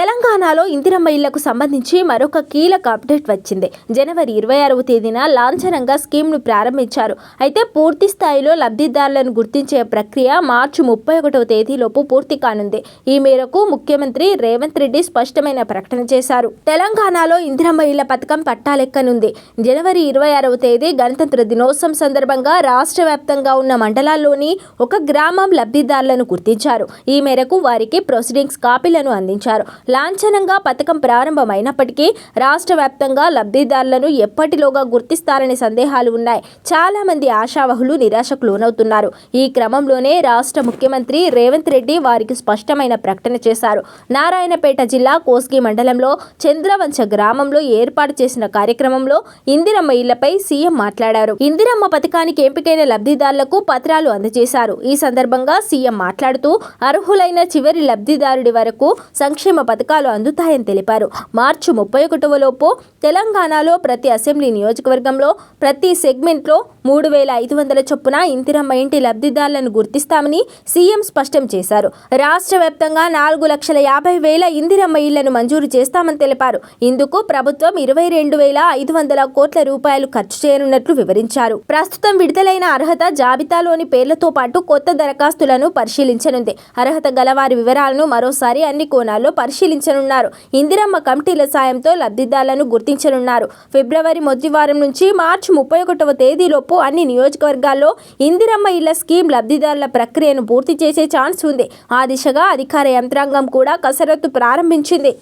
తెలంగాణలో ఇందిరమ్మ ఇళ్ళకు సంబంధించి మరొక కీలక అప్డేట్ వచ్చింది. జనవరి ఇరవై ఆరవ తేదీన లాంఛనంగా స్కీమ్ను ప్రారంభించారు. అయితే పూర్తి స్థాయిలో లబ్ధిదారులను గుర్తించే ప్రక్రియ మార్చి ముప్పై ఒకటవ తేదీలోపు పూర్తి కానుంది. ఈ మేరకు ముఖ్యమంత్రి రేవంత్ రెడ్డి స్పష్టమైన ప్రకటన చేశారు. తెలంగాణలో ఇందిరమ్మ ఇళ్ళ పథకం పట్టాలెక్కనుంది. జనవరి ఇరవై ఆరవ తేదీ గణతంత్ర దినోత్సవం సందర్భంగా రాష్ట్ర వ్యాప్తంగా ఉన్న మండలాల్లోని ఒక గ్రామం లబ్ధిదారులను గుర్తించారు. ఈ మేరకు వారికి ప్రొసీడింగ్స్ కాపీలను అందించారు. లాంఛనంగా పథకం ప్రారంభమైనప్పటికీ రాష్ట్ర వ్యాప్తంగా లబ్ధిదారులను ఎప్పటిలోగా గుర్తిస్తారనే సందేహాలు ఉన్నాయి. చాలామంది ఆశావహులు నిరాశకు లోనవుతున్నారు. ఈ క్రమంలోనే రాష్ట్ర ముఖ్యమంత్రి రేవంత్ రెడ్డి వారికి స్పష్టమైన ప్రకటన చేశారు. నారాయణపేట జిల్లా కోస్గి మండలంలో చంద్రవంశ గ్రామంలో ఏర్పాటు చేసిన కార్యక్రమంలో ఇందిరమ్మ ఇళ్ళపై సీఎం మాట్లాడారు. ఇందిరమ్మ పథకానికి ఎంపికైన లబ్ధిదారులకు పత్రాలు అందజేశారు. ఈ సందర్భంగా సీఎం మాట్లాడుతూ అర్హులైన చివరి లబ్ధిదారుడి వరకు సంక్షేమ పథకాలు అందుతాయని తెలిపారు. మార్చి ముప్పై ఒకటవ లోపు తెలంగాణలో ప్రతి అసెంబ్లీ నియోజకవర్గంలో ప్రతి సెగ్మెంట్లో మూడు వేల ఐదు వందల చొప్పున ఇందిరమ్మ ఇంటి లబ్ధిదారులను గుర్తిస్తామని సీఎం స్పష్టం చేశారు. రాష్ట్ర వ్యాప్తంగా నాలుగు లక్షల యాభై వేల ఇందిరమ్మ ఇళ్ళను మంజూరు చేస్తామని తెలిపారు. ఇందుకు ప్రభుత్వం ఇరవై రెండు వేల ఐదు వందల కోట్ల రూపాయలు ఖర్చు చేయనున్నట్లు వివరించారు. ప్రస్తుతం విడుదలైన అర్హత జాబితాలోని పేర్లతో పాటు కొత్త దరఖాస్తులను పరిశీలించనుంది. అర్హత గలవారి వివరాలను మరోసారి అన్ని కోణాల్లో పరిశీలించనున్నారు. ఇందిరమ్మ కమిటీల సాయంతో లబ్ధిదారులను గుర్తించనున్నారు. ఫిబ్రవరి మొదటి వారం నుంచి మార్చి ముప్పై ఒకటవ తేదీలోపు అన్ని నియోజకవర్గాల్లో ఇందిరమ్మ ఇళ్ళ స్కీమ్ లబ్ధిదారుల ప్రక్రియను పూర్తి చేసే ఛాన్స్ ఉంది. ఆ దిశగా అధికార యంత్రాంగం కూడా కసరత్తు ప్రారంభించింది.